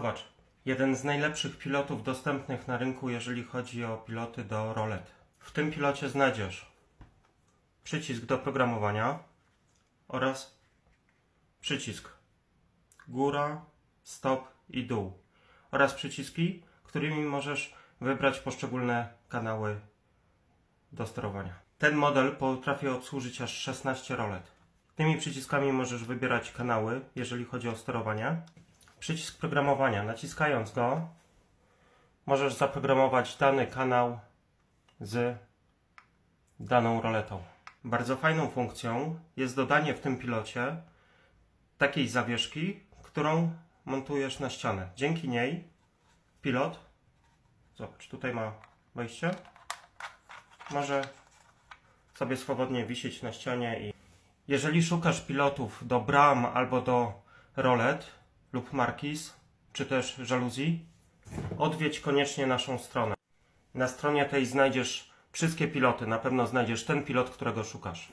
Zobacz, jeden z najlepszych pilotów dostępnych na rynku, jeżeli chodzi o piloty do rolet. W tym pilocie znajdziesz przycisk do programowania oraz przycisk góra, stop i dół oraz przyciski, którymi możesz wybrać poszczególne kanały do sterowania. Ten model potrafi obsłużyć aż 16 rolet. Tymi przyciskami możesz wybierać kanały, jeżeli chodzi o sterowanie. Przycisk programowania. Naciskając go, możesz zaprogramować dany kanał z daną roletą. Bardzo fajną funkcją jest dodanie w tym pilocie takiej zawieszki, którą montujesz na ścianę. Dzięki niej pilot, zobacz, tutaj ma wejście, może sobie swobodnie wisieć na ścianie i jeżeli szukasz pilotów do bram albo do rolet lub markiz, czy też żaluzji, odwiedź koniecznie naszą stronę. Na stronie tej znajdziesz wszystkie piloty, na pewno znajdziesz ten pilot, którego szukasz.